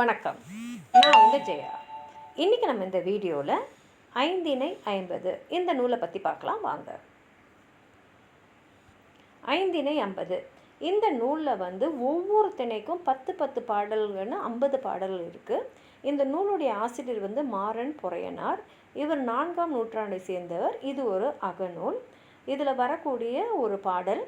வணக்கம். நான் உங்கள் ஜெயா. இன்றைக்கி நம்ம இந்த வீடியோவில் ஐந்திணை ஐம்பது இந்த நூலை பற்றி பார்க்கலாம் வாங்க. ஐந்திணை ஐம்பது. இந்த நூலில் வந்து ஒவ்வொரு திணைக்கும் பத்து பத்து பாடல்கள்னு ஐம்பது பாடல்கள் இருக்குது இந்த நூலுடைய ஆசிரியர் வந்து மாறன் பொறையனார். இவர் நான்காம் நூற்றாண்டை சேர்ந்தவர். இது ஒரு அகநூல். இதில் வரக்கூடிய ஒரு பாடல்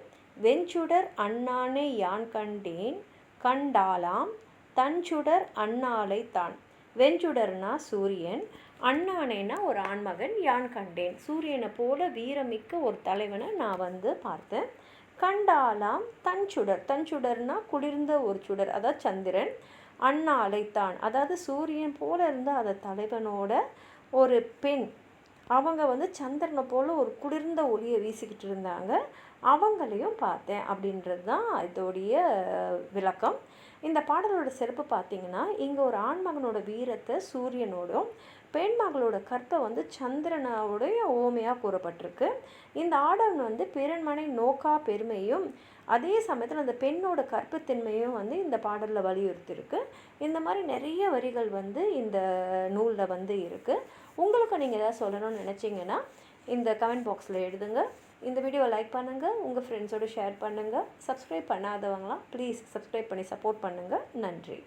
வெஞ்சுடர் அண்ணானை யான் கண்டேன் கண்டாலாம் தஞ்சுடர் அண்ணாலை தான். வெஞ்சுடர்னா சூரியன் அண்ணானேனா ஒரு ஆண்மகன் யான் கண்டேன். சூரியனை போல வீரமிக்க ஒரு தலைவனை நான் வந்து பார்த்தேன். கண்டாலாம் தஞ்சுடர் தஞ்சுடர்னா குளிர்ந்த ஒரு சுடர் அதாவது சந்திரன். அண்ணா அழைத்தான் அதாவது சூரியன் போல இருந்த அந்த தலைவனோட ஒரு பெண். அவங்க வந்து சந்திரனை போல் ஒரு குளிர்ந்த ஒளியை வீசிக்கிட்டு இருந்தாங்க. அவங்களையும் பார்த்தேன் அப்படின்றது தான் இதோடைய விளக்கம். இந்த பாடலோட சிறப்பு பார்த்தீங்கன்னா இங்கே ஒரு ஆண்மகனோட வீரத்தை சூரியனோடும் பெண் மகளோட கற்பை வந்து சந்திரனோடைய ஓமையாக கூறப்பட்டிருக்கு. இந்த ஆடவன் வந்து பிறன்மனை நோக்கா பெருமையும் அதே சமயத்தில் அந்த பெண்ணோட கற்புத்தன்மையும் வந்து இந்த பாடலில் வலியுறுத்திருக்கு இந்த மாதிரி நிறைய வரிகள் வந்து இந்த நூலில் வந்து இருக்குது உங்களுக்கு நீங்கள் எதாவது சொல்லணும்னு நினச்சிங்கன்னா இந்த கமெண்ட் பாக்ஸில் எழுதுங்க. இந்த வீடியோவை லைக் பண்ணுங்கள் உங்கள் ஃப்ரெண்ட்ஸோடு ஷேர் பண்ணுங்கள் சப்ஸ்கிரைப் பண்ணாதவங்களாம் ப்ளீஸ் சப்ஸ்கிரைப் பண்ணி சப்போர்ட் பண்ணுங்கள் நன்றி.